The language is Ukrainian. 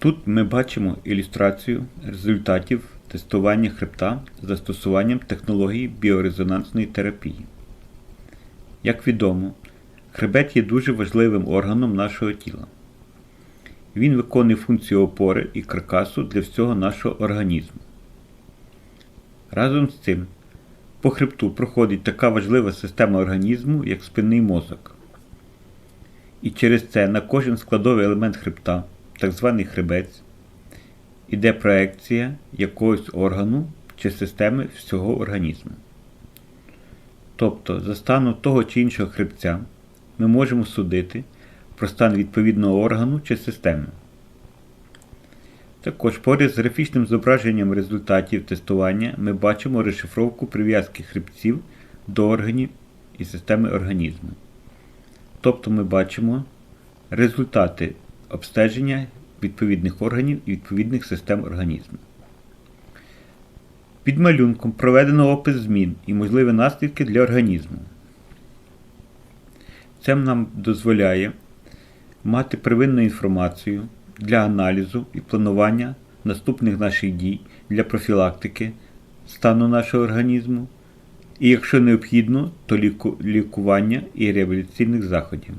Тут ми бачимо ілюстрацію результатів тестування хребта з застосуванням технології біорезонансної терапії. Як відомо, хребет є дуже важливим органом нашого тіла. Він виконує функцію опори і каркасу для всього нашого організму. Разом з цим, по хребту проходить така важлива система організму, як спинний мозок. І через це на кожен складовий елемент хребта, так званий хребець, іде проекція якогось органу чи системи всього організму. Тобто, за станом того чи іншого хребця ми можемо судити про стан відповідного органу чи системи. Також поряд з графічним зображенням результатів тестування ми бачимо розшифровку прив'язки хребців до органів і системи організму. Тобто ми бачимо результати обстеження відповідних органів і відповідних систем організму. Під малюнком проведено опис змін і можливі наслідки для організму. Це нам дозволяє мати первинну інформацію для аналізу і планування наступних наших дій для профілактики стану нашого організму, і якщо необхідно, то лікування і реабілітаційних заходів.